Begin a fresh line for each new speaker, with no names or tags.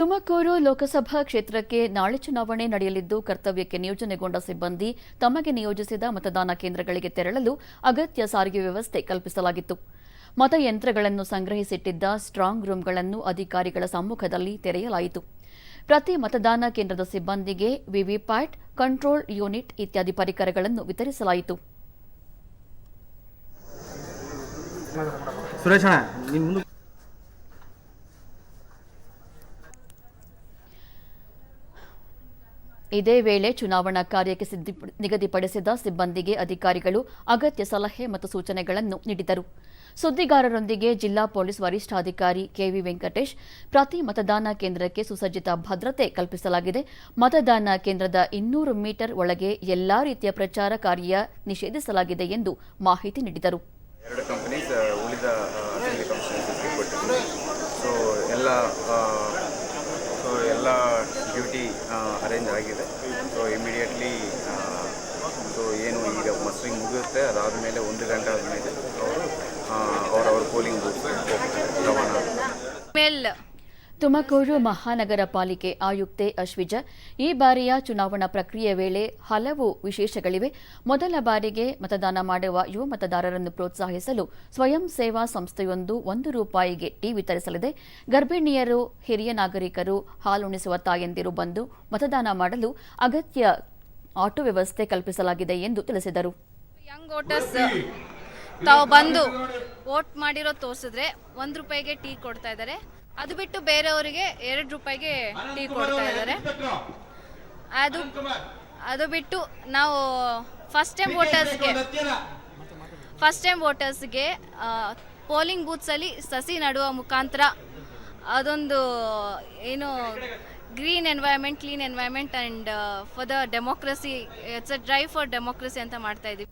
ತುಮಕೂರು ಲೋಕಸಭಾ ಕ್ಷೇತ್ರಕ್ಕೆ ನಾಳೆ ಚುನಾವಣೆ ನಡೆಯಲಿದ್ದು ಕರ್ತವ್ಯಕ್ಕೆ ನಿಯೋಜನೆಗೊಂಡ ಸಿಬ್ಬಂದಿ ತಮಗೆ ನಿಯೋಜಿಸಿದ ಮತದಾನ ಕೇಂದ್ರಗಳಿಗೆ ತೆರಳಲು ಅಗತ್ಯ ಸಾರಿಗೆ ವ್ಯವಸ್ಥೆ ಕಲ್ಪಿಸಲಾಗಿತ್ತು. ಮತಯಂತ್ರಗಳನ್ನು ಸಂಗ್ರಹಿಸಿಟ್ಟಿದ್ದ ಸ್ಟ್ರಾಂಗ್ ರೂಂಗಳನ್ನು ಅಧಿಕಾರಿಗಳ ಸಮ್ಮುಖದಲ್ಲಿ ತೆರೆಯಲಾಯಿತು. ಪ್ರತಿ ಮತದಾನ ಕೇಂದ್ರದ ಸಿಬ್ಬಂದಿಗೆ ವಿವಿಪ್ಯಾಟ್, ಕಂಟ್ರೋಲ್ ಯೂನಿಟ್ ಇತ್ಯಾದಿ ಪರಿಕರಗಳನ್ನು ವಿತರಿಸಲಾಯಿತು. ಇದೇ ವೇಳೆ ಚುನಾವಣಾ ಕಾರ್ಯಕ್ಕೆ ನಿಗದಿಪಡಿಸಿದ ಸಿಬ್ಬಂದಿಗೆ ಅಧಿಕಾರಿಗಳು ಅಗತ್ಯ ಸಲಹೆ ಮತ್ತು ಸೂಚನೆಗಳನ್ನು ನೀಡಿದರು. ಸುದ್ದಿಗಾರರೊಂದಿಗೆ ಜಿಲ್ಲಾ ಪೊಲೀಸ್ ವರಿಷ್ಠಾಧಿಕಾರಿ ಕೆವಿ ವೆಂಕಟೇಶ್, ಪ್ರತಿ ಮತದಾನ ಕೇಂದ್ರಕ್ಕೆ ಸುಸಜ್ಜಿತ ಭದ್ರತೆ ಕಲ್ಪಿಸಲಾಗಿದೆ. ಮತದಾನ ಕೇಂದ್ರದ ಇನ್ನೂರು ಮೀಟರ್ ಒಳಗೆ ಎಲ್ಲಾ ರೀತಿಯ ಪ್ರಚಾರ ಕಾರ್ಯ ನಿಷೇಧಿಸಲಾಗಿದೆ ಎಂದು ಮಾಹಿತಿ ನೀಡಿದರು.
ಎಲ್ಲ ಅರೇಂಜ್ ಆಗಿದೆ. ಸೊ ಇಮಿಡಿಯೇಟ್ಲಿ ಸೊ ಏನು ಈಗ ಮಸ್ಟ್ರಿಂಗ್ ಮುಗಿಯುತ್ತೆ ಅದಾದ ಮೇಲೆ ಒಂದು ಗಂಟೆ ಆದಮೇಲೆ ಅವರು ಅವರವ್ರ ಪೋಲಿಂಗ್ ಬೂತ್ ರವಾನ
ತುಮಕೂರು ಮಹಾನಗರ ಪಾಲಿಕೆ ಆಯುಕ್ತೆ ಅಶ್ವಿಜ, ಈ ಬಾರಿಯ ಚುನಾವಣಾ ಪ್ರಕ್ರಿಯೆ ವೇಳೆ ಹಲವು ವಿಶೇಷಗಳಿವೆ. ಮೊದಲ ಬಾರಿಗೆ ಮತದಾನ ಮಾಡುವ ಯುವ ಮತದಾರರನ್ನು ಪ್ರೋತ್ಸಾಹಿಸಲು ಸ್ವಯಂ ಸೇವಾ ಸಂಸ್ಥೆಯೊಂದು ಒಂದು ರೂಪಾಯಿಗೆ ಟೀ ವಿತರಿಸಲಿದೆ. ಗರ್ಭಿಣಿಯರು, ಹಿರಿಯ ನಾಗರಿಕರು ಹಾಲುಣಿಸುವ ತಾಯಂದಿರು ಬಂದು ಮತದಾನ ಮಾಡಲು ಅಗತ್ಯ ಆಟೋ ವ್ಯವಸ್ಥೆ ಕಲ್ಪಿಸಲಾಗಿದೆ ಎಂದು ತಿಳಿಸಿದರು.
ತಾವು ಬಂದು ವೋಟ್ ಮಾಡಿರೋ ತೋರಿಸಿದ್ರೆ ಒಂದು ರೂಪಾಯಿಗೆ ಟೀ ಕೊಡ್ತಾ ಇದ್ದಾರೆ. ಅದು ಬಿಟ್ಟು ಬೇರೆಯವರಿಗೆ ಎರಡು ರೂಪಾಯಿಗೆ ಟೀ ಕೊಡ್ತಾ ಇದ್ದಾರೆ. ಅದು ಅದು ಬಿಟ್ಟು ನಾವು ಫಸ್ಟ್ ಟೈಮ್ ವೋಟರ್ಸ್ಗೆ ಫಸ್ಟ್ ಟೈಮ್ ವೋಟರ್ಸ್ಗೆ ಪೋಲಿಂಗ್ ಬೂತ್ಸಲ್ಲಿ ಸಸಿ ನಡುವ ಮುಖಾಂತರ ಅದೊಂದು ಏನು green environment clean environment and for the democracy it's a drive for democracy ಅಂತ ಮಾಡ್ತಾ ಇದ್ದೀವಿ.